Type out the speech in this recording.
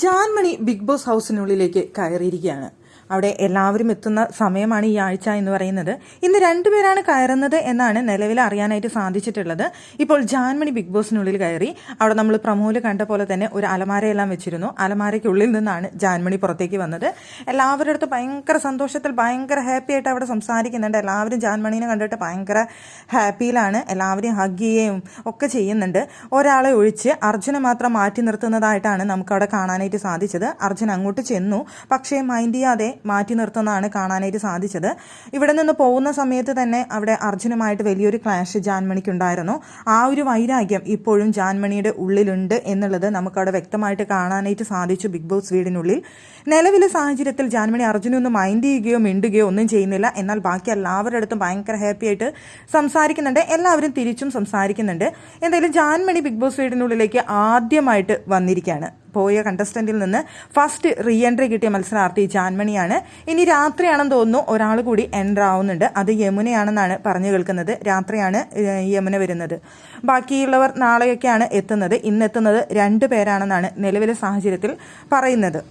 Jaanmoni big Boss ഹൗസിനുള്ളിലേക്ക് കയറിയിരിക്കുകയാണ്. അവിടെ എല്ലാവരും എത്തുന്ന സമയമാണ് ഈ ആഴ്ച എന്ന് പറയുന്നത്. ഇന്ന് രണ്ടുപേരാണ് കയറുന്നത് എന്നാണ് നിലവിൽ അറിയാനായിട്ട് സാധിച്ചിട്ടുള്ളത്. ഇപ്പോൾ ജാൻമണി ബിഗ് ബോസിനുള്ളിൽ കയറി. അവിടെ നമ്മൾ പ്രമോൽ കണ്ട പോലെ തന്നെ ഒരു അലമാരയെല്ലാം വെച്ചിരുന്നു. അലമാരയ്ക്കുള്ളിൽ നിന്നാണ് ജാൻമണി പുറത്തേക്ക് വന്നത്. എല്ലാവരുടെ അടുത്ത് ഭയങ്കര സന്തോഷത്തിൽ ഭയങ്കര ഹാപ്പി ആയിട്ട് അവിടെ സംസാരിക്കുന്നുണ്ട്. എല്ലാവരും ജാൻമണീനെ കണ്ടിട്ട് ഭയങ്കര ഹാപ്പിയിലാണ് എല്ലാവരെയും ഹഗ് ചെയ്യുകയും ഒക്കെ ചെയ്യുന്നുണ്ട്. ഒരാളെ ഒഴിച്ച് അർജുനെ മാത്രം മാറ്റി നിർത്തുന്നതായിട്ടാണ് നമുക്ക് അവിടെ കാണാനായിട്ട് സാധിച്ചത്. അർജുൻ അങ്ങോട്ട് ചെന്നു. പക്ഷേ മൈൻഡ് ചെയ്യാതെ മാറ്റി നിർത്തുന്നതാണ് കാണാനായിട്ട് സാധിച്ചത്. ഇവിടെ നിന്ന് പോകുന്ന സമയത്ത് തന്നെ അവിടെ അർജുനുമായിട്ട് വലിയൊരു ക്ലാഷ് ജാൻമണിക്കുണ്ടായിരുന്നു. ആ ഒരു വൈരാഗ്യം ഇപ്പോഴും ജാൻമണിയുടെ ഉള്ളിലുണ്ട് എന്നുള്ളത് നമുക്കവിടെ വ്യക്തമായിട്ട് കാണാനായിട്ട് സാധിച്ചു ബിഗ് ബോസ് വീടിനുള്ളിൽ. നിലവിലെ സാഹചര്യത്തിൽ ജാൻമണി അർജുനൊന്നും മൈൻഡ് ചെയ്യുകയോ മിണ്ടുകയോ ഒന്നും ചെയ്യുന്നില്ല. എന്നാൽ ബാക്കി എല്ലാവരുടെ അടുത്തും ഭയങ്കര ഹാപ്പി ആയിട്ട് സംസാരിക്കുന്നുണ്ട്. എല്ലാവരും തിരിച്ചും സംസാരിക്കുന്നുണ്ട്. എന്തായാലും ജാൻമണി ബിഗ് ബോസ് വീടിനുള്ളിലേക്ക് ആദ്യമായിട്ട് വന്നിരിക്കുകയാണ്. പോയ കണ്ടസ്റ്റന്റിൽ നിന്ന് ഫസ്റ്റ് റീ എൻട്രി കിട്ടിയ മത്സരാർത്ഥി ജാൻമണിയാണ്. ഇനി രാത്രിയാണെന്ന് തോന്നുന്നു ഒരാൾ കൂടി എന്റർ ആവുന്നുണ്ട്. അത് യമുനയാണെന്നാണ് പറഞ്ഞു കേൾക്കുന്നത്. രാത്രിയാണ് യമുന വരുന്നത്. ബാക്കിയുള്ളവർ നാളെയൊക്കെയാണ് എത്തുന്നത്. ഇന്നെത്തുന്നത് രണ്ട് പേരാണെന്നാണ് നിലവിലെ സാഹചര്യത്തിൽ പറയുന്നത്.